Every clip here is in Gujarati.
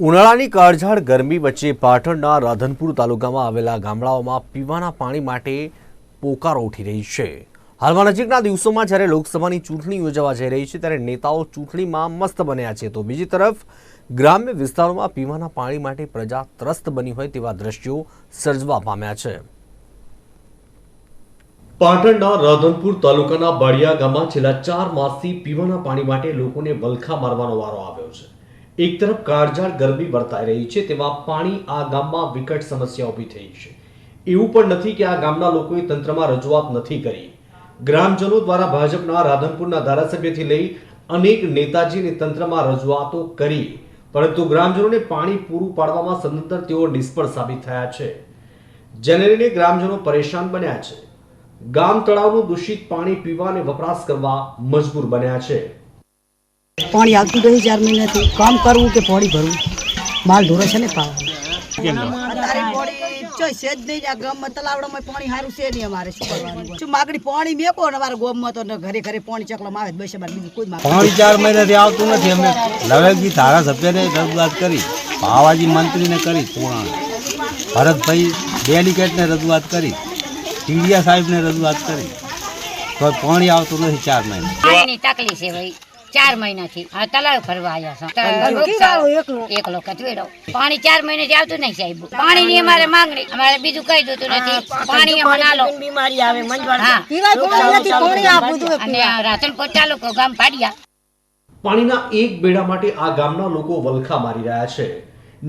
ઉનાળાની કાળઝાળ ગરમી વચ્ચે પાટણના રાધનપુર તાલુકામાં આવેલા ગામડાઓમાં પીવાના પાણી માટે પોકારો ઉઠી રહી છે. હાલમાં નજીકના દિવસોમાં જ્યારે લોકસભાની ચૂંટણી યોજાવા જઈ રહી છે, ત્યારે નેતાઓ ચૂંટણીમાં મસ્ત બન્યા છે. તો બીજી તરફ, ગ્રામ્ય વિસ્તારોમાં પીવાના પાણી માટે પ્રજા ત્રસ્ત બની હોય તેવા દ્રશ્યો સર્જવા પામ્યા છે. પાટણના રાધનપુર તાલુકાના બાળિયા ગામમાં છેલ્લા ચાર માસથી પીવાના પાણી માટે લોકોને વલખા મારવાનો વારો આવ્યો છે. એક તરફ કાળઝાળ ગરમી વર્તાઈ રહી છે તેમાં પાણી આ ગામમાં વિકટ સમસ્યા ઊભી થઈ છે. એવું પણ નથી કે આ ગામના લોકોએ તંત્રમાં રજૂઆત નથી કરી. ગ્રામજનો દ્વારા ભાજપના રાધનપુરના ધારાસભ્યથી લઈ અનેક નેતાજીને તંત્રમાં રજૂઆતો કરી, પરંતુ ગ્રામજનોને પાણી પૂરું પાડવામાં સદંતર તેઓ નિષ્ફળ સાબિત થયા છે. જેને લઈને ગ્રામજનો પરેશાન બન્યા છે. ગામ તળાવનું દૂષિત પાણી પીવા અને વપરાશ કરવા મજબૂર બન્યા છે. પાણી આવતું નહીં ચાર મહિનાથી. કામ કરવું કે પાણી ભરવું? માલ ધોરે છે ને પાવા. અત્યારે પાણી ચોઈ છે જ નહીં. આ ગામમાં તલાવડામાં પાણી સારું છે નહીં અમારે શું કરવાનું શું માગણી પાણી મેકો ને અમારા ગામમાં તો ને ઘરે ઘરે પાણી ચકલામાં આવે બસ અમારે બીજું કોઈ પાણી ચાર મહિનાથી આવતું નથી. અમે લવેકજી ધારાસભ્યને રજૂઆત કરી ભાવાજી મંત્રીને કરી પૂર્ણ. ભરતભાઈ ડેલિકેટને રજૂઆત કરી ટીડિયા સાહેબને રજૂઆત કરી. તો પાણી આવતું નથી ચાર મહિના તકલીફ છે ભાઈ. ચાર મહિનાથી. આ તલાવ ફરવા આવ્યા છો. એકલો? કચવેડો પાણી ચાર મહિનાથી આવતું નહીં સાહેબ. પાણી ની અમારે માંગણી. અમારે બીજું કઈ જોતું નથી. પાણી અમને બીમારી આવે અને આ રાધનપુર તાલુકો ગામ પાડિયા. પાણીના એક બેડા માટે આ ગામના લોકો વલખા મારી રહ્યા છે.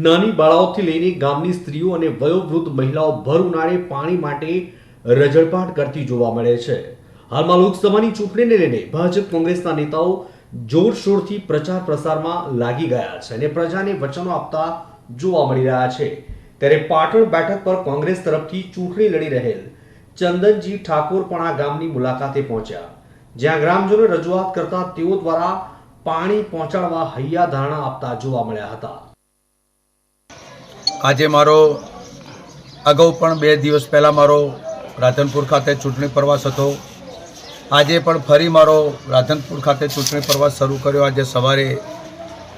નાની બાળાઓથી લઈને ગામની સ્ત્રીઓ અને વયોવૃદ્ધ મહિલાઓ ભર ઉનાળે પાણી માટે રજળપાટ કરતી જોવા મળે છે. હાલમાં લોકસભાની ચૂંટણીને લઈને ભાજપ કોંગ્રેસના નેતાઓ જોરશોરથી પ્રચાર પ્રસારમાં લાગી ગયા છે અને પ્રજાને વચનો આપતા જોવા મળી રહ્યા છે. ત્યારે પાટણ બેઠક પર કોંગ્રેસ તરફથી ચૂંટણી લડી રહેલ ચંદનજી ઠાકોર પણ આ ગામની મુલાકાતે પહોંચ્યા. જ્યાં ગ્રામજનો રજૂઆત કરતા તેઓ દ્વારા પાણી પહોંચાડવા હૈયા ધારણા આપતા જોવા મળ્યા હતા. આજે મારો અગાઉ પણ બે દિવસ પહેલાં મારો રાધનપુર ખાતે ચૂંટણી પ્રવાસ હતો. આજે પણ ફરી મારો રાધનપુર ખાતે ચૂંટણી પ્રવાસ શરૂ કર્યો. આજે સવારે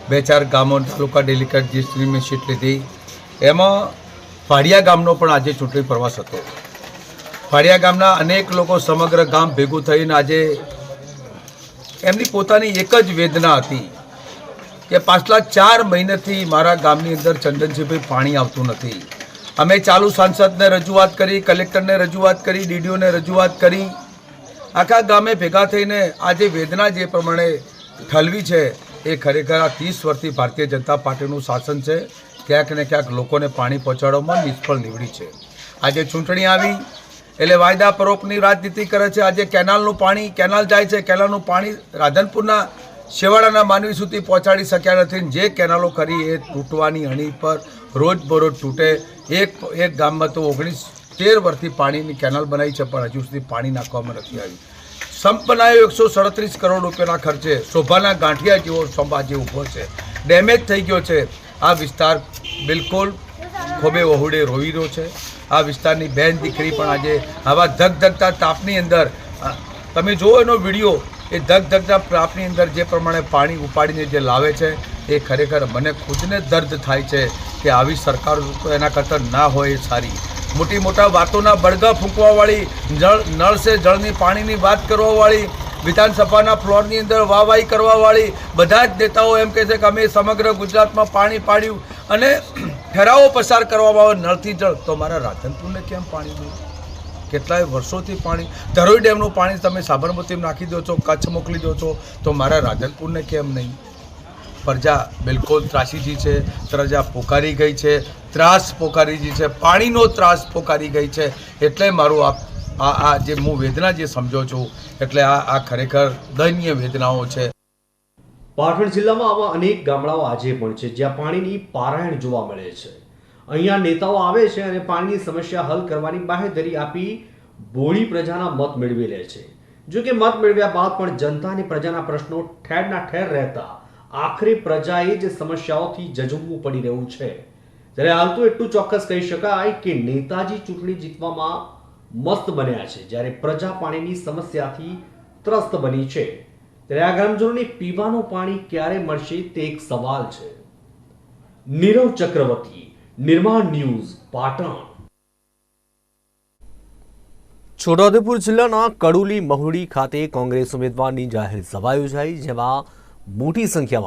બે ચાર ગામો તાલુકા ડેલિકેટ જે સ્ત્રી મેં સીટ લીધી. એમાં ફાડિયા ગામનો પણ આજે ચૂંટણી પ્રવાસ હતો. ફાડિયા ગામના અનેક લોકો સમગ્ર ગામ ભેગું થઈને આજે એમની પોતાની એક જ વેદના હતી કે પાછલા ચાર મહિનાથી મારા ગામની અંદર ચંદનજીભાઈ પાણી આવતું નથી. અમે ચાલુ સાંસદને રજૂઆત કરી, કલેક્ટરને રજૂઆત કરી, ડીડીઓને રજૂઆત કરી. આખા ગામે ભેગા થઈને આજે વેદના જે પ્રમાણે ઠલવી છે, એ ખરેખર આ ત્રીસ વર્ષથી ભારતીય જનતા પાર્ટીનું શાસન છે. ક્યાંક ને ક્યાંક લોકોને પાણી પહોંચાડવામાં નિષ્ફળ નીવડી છે. આજે ચૂંટણી આવી, એટલે વાયદા પરોપની રાજનીતિ કરે છે. આજે કેનાલનું પાણી, કેનાલ જાય છે, કેનાલનું પાણી રાધનપુરના છેવાડાના માનવી સુધી પહોંચાડી શક્યા નથી. જે કેનાલો કરી એ તૂટવાની અણી પર રોજ બરોજ તૂટે. એક એક ગામમાં તો ઓગણીસ તેર વર્ષથી પાણીની કેનાલ બનાવી છે, પણ હજુ સુધી પાણી નાખવામાં નથી આવ્યું. સંપ બનાવ્યો એકસો સડત્રીસ કરોડ રૂપિયાના ખર્ચે. શોભાના ગાંઠિયા જેવો સંપ આજે ઊભો છે. ડેમેજ થઈ ગયો છે. આ વિસ્તાર બિલકુલ ખોબે વહુડે રોઈ રહ્યો છે. આ વિસ્તારની બેન દીકરી પણ આજે આવા ધગધગતા તાપની અંદર તમે જુઓ એનો વીડિયો, એ ધગધગતા તાપની અંદર જે પ્રમાણે પાણી ઉપાડીને જે લાવે છે, એ ખરેખર મને ખુદને દર્દ થાય છે કે આવી સરકાર એના કરતાં ના હોય એ સારી. મોટી મોટા વાતોના બળગા ફૂંકવાવાળી જળ નળ સે જળની પાણીની વાત કરવાવાળી, વિધાનસભાના ફ્લોરની અંદર વાહવાહી કરવાવાળી, બધા જ નેતાઓ એમ કહે છે કે અમે સમગ્ર ગુજરાતમાં પાણી પાડ્યું અને ઠરાવો પસાર કરવામાં આવે નળથી જળ. તો મારા રાધનપુરને કેમ પાણી નહીં? કેટલાય વર્ષોથી પાણી, ધરોઈ ડેમનું પાણી તમે સાબરમતીમાં નાખી દો છો, કચ્છ મોકલી દો છો, તો મારા રાધનપુરને કેમ નહીં? પ્રજા બિલકુલ ત્રાસીજી છે, પ્રજા પોકારી ગઈ છે, ત્રાસ પોકારીજી છે, પાણીનો ત્રાસ પોકારી ગઈ છે, એટલે મારું આ આ આ જે હું વેદના જે સમજો છું, એટલે આ આ ખરેખર દયનીય વેદનાઓ છે. પાટણ જિલ્લામાં આવા અનેક ગામડાઓ આજે પણ છે, જ્યાં પાણીની પારાયણ જોવા મળે છે. અહીંયા નેતાઓ આવે છે અને પાણીની સમસ્યા હલ કરવાની બાહેધરી આપી ભોળી પ્રજાના મત મેળવી લે છે. જો કે મત મેળવ્યા બાદ પણ જનતા અને પ્રજાના પ્રશ્નો ઠેરના ઠેર રહેતા આખરે પ્રજાએ જ સમસ્યાઓથી જજુમવું પડી રહ્યું છે. જ્યારે હાલ તો એટલું ચોક્કસ કહી શકાય કે નેતાજી ચૂંટણી જીતવામાં મસ્ત બન્યા છે, જ્યારે પ્રજા પાણીની સમસ્યાથી ત્રસ્ત બની છે. ત્યારે આ ગ્રામજનોને પીવાનું પાણી ક્યારે મળશે તે એક સવાલ છે. નીરવ ચક્રવર્તી, નિર્માણ ન્યૂઝ, પાટણ. છોટાઉદેપુર જિલ્લાના કડુલી મહુડી ખાતે કોંગ્રેસ ઉમેદવારની જાહેર સભા યોજાઈ, જેમાં મોટી સંખ્યામાં